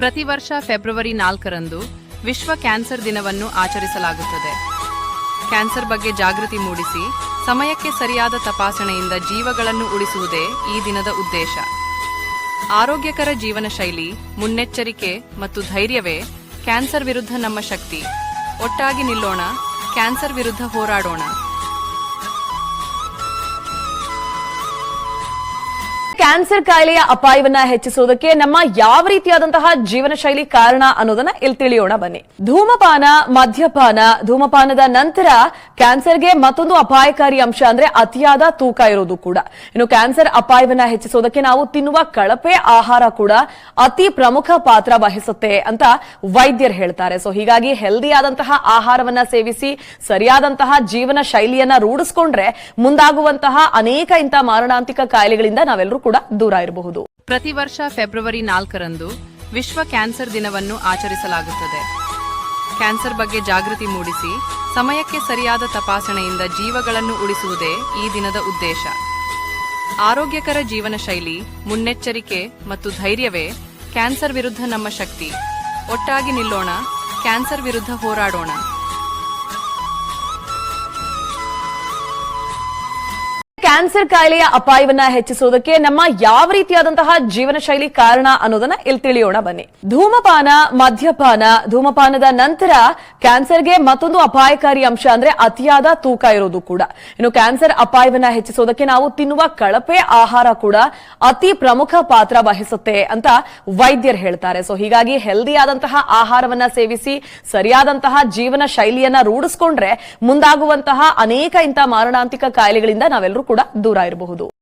ಪ್ರತಿ ವರ್ಷ ಫೆಬ್ರವರಿ ನಾಲ್ಕರಂದು ವಿಶ್ವ ಕ್ಯಾನ್ಸರ್ ದಿನವನ್ನು ಆಚರಿಸಲಾಗುತ್ತದೆ. ಕ್ಯಾನ್ಸರ್ ಬಗ್ಗೆ ಜಾಗೃತಿ ಮೂಡಿಸಿ, ಸಮಯಕ್ಕೆ ಸರಿಯಾದ ತಪಾಸಣೆಯಿಂದ ಜೀವಗಳನ್ನು ಉಳಿಸುವುದೇ ಈ ದಿನದ ಉದ್ದೇಶ. ಆರೋಗ್ಯಕರ ಜೀವನ ಶೈಲಿ ಮುನ್ನೆಚ್ಚರಿಕೆ ಮತ್ತು ಧೈರ್ಯವೇ ಕ್ಯಾನ್ಸರ್ ವಿರುದ್ಧ ನಮ್ಮ ಶಕ್ತಿ. ಒಟ್ಟಾಗಿ ನಿಲ್ಲೋಣ, ಕ್ಯಾನ್ಸರ್ ವಿರುದ್ಧ ಹೋರಾಡೋಣ. ಕ್ಯಾನ್ಸರ್ ಕಾಯಿಲೆಯ ಅಪಾಯವನ್ನ ಹೆಚ್ಚಿಸುವುದಕ್ಕೆ ನಮ್ಮ ಯಾವ ರೀತಿಯಾದಂತಹ ಜೀವನ ಶೈಲಿ ಕಾರಣ ಅನ್ನೋದನ್ನ ಇಲ್ಲಿ ತಿಳಿಯೋಣ ಬನ್ನಿ. ಧೂಮಪಾನ, ಮದ್ಯಪಾನ, ಧೂಮಪಾನದ ನಂತರ ಕ್ಯಾನ್ಸರ್ಗೆ ಮತ್ತೊಂದು ಅಪಾಯಕಾರಿ ಅಂಶ ಅಂದ್ರೆ ಅತಿಯಾದ ತೂಕ ಇರೋದು ಕೂಡ. ಇನ್ನು ಕ್ಯಾನ್ಸರ್ ಅಪಾಯವನ್ನ ಹೆಚ್ಚಿಸೋದಕ್ಕೆ ನಾವು ತಿನ್ನುವ ಕಳಪೆ ಆಹಾರ ಕೂಡ ಅತಿ ಪ್ರಮುಖ ಪಾತ್ರ ವಹಿಸುತ್ತೆ ಅಂತ ವೈದ್ಯರು ಹೇಳ್ತಾರೆ. ಸೊ ಹೀಗಾಗಿ ಹೆಲ್ದಿ ಆದಂತಹ ಆಹಾರವನ್ನ ಸೇವಿಸಿ, ಸರಿಯಾದಂತಹ ಜೀವನ ಶೈಲಿಯನ್ನ ರೂಢಿಸ್ಕೊಂಡ್ರೆ ಮುಂದಾಗುವಂತಹ ಅನೇಕ ಇಂತಹ ಮಾರಣಾಂತಿಕ ಕಾಯಿಲೆಗಳಿಂದ ನಾವೆಲ್ಲರೂ ಕೂಡ ದೂರ ಇರಬಹುದು. ಪ್ರತಿ ವರ್ಷ ಫೆಬ್ರವರಿ ನಾಲ್ಕರಂದು ವಿಶ್ವ ಕ್ಯಾನ್ಸರ್ ದಿನವನ್ನು ಆಚರಿಸಲಾಗುತ್ತದೆ. ಕ್ಯಾನ್ಸರ್ ಬಗ್ಗೆ ಜಾಗೃತಿ ಮೂಡಿಸಿ ಸಮಯಕ್ಕೆ ಸರಿಯಾದ ತಪಾಸಣೆಯಿಂದ ಜೀವಗಳನ್ನು ಉಳಿಸುವುದೇ ಈ ದಿನದ ಉದ್ದೇಶ. ಆರೋಗ್ಯಕರ ಜೀವನ ಶೈಲಿ, ಮುನ್ನೆಚ್ಚರಿಕೆ ಮತ್ತು ಧೈರ್ಯವೇ ಕ್ಯಾನ್ಸರ್ ವಿರುದ್ಧ ನಮ್ಮ ಶಕ್ತಿ. ಒಟ್ಟಾಗಿ ನಿಲ್ಲೋಣ, ಕ್ಯಾನ್ಸರ್ ವಿರುದ್ಧ ಹೋರಾಡೋಣ. ಕ್ಯಾನ್ಸರ್ ಕಾಯಿಲೆಯ ಅಪಾಯವನ್ನ ಹೆಚ್ಚಿಸುವುದಕ್ಕೆ ನಮ್ಮ ಯಾವ ರೀತಿಯಾದಂತಹ ಜೀವನ ಶೈಲಿ ಕಾರಣ ಅನ್ನೋದನ್ನ ಇಲ್ಲಿ ತಿಳಿಯೋಣ ಬನ್ನಿ. ಧೂಮಪಾನ, ಮದ್ಯಪಾನ, ಧೂಮಪಾನದ ನಂತರ ಕ್ಯಾನ್ಸರ್ಗೆ ಮತ್ತೊಂದು ಅಪಾಯಕಾರಿ ಅಂಶ ಅಂದ್ರೆ ಅತಿಯಾದ ತೂಕ ಇರೋದು ಕೂಡ. ಇನ್ನು ಕ್ಯಾನ್ಸರ್ ಅಪಾಯವನ್ನ ಹೆಚ್ಚಿಸೋದಕ್ಕೆ ನಾವು ತಿನ್ನುವ ಕಳಪೆ ಆಹಾರ ಕೂಡ ಅತಿ ಪ್ರಮುಖ ಪಾತ್ರ ವಹಿಸುತ್ತೆ ಅಂತ ವೈದ್ಯರು ಹೇಳ್ತಾರೆ. ಸೊ ಹೀಗಾಗಿ ಹೆಲ್ದಿ ಆದಂತಹ ಆಹಾರವನ್ನ ಸೇವಿಸಿ, ಸರಿಯಾದಂತಹ ಜೀವನ ಶೈಲಿಯನ್ನ ರೂಢಿಸ್ಕೊಂಡ್ರೆ ಮುಂದಾಗುವಂತಹ ಅನೇಕ ಇಂತಹ ಮಾರಣಾಂತಿಕ ಕಾಯಿಲೆಗಳಿಂದ ನಾವೆಲ್ಲರೂ ಕೂಡ ದೂರ ಇರಬಹುದು.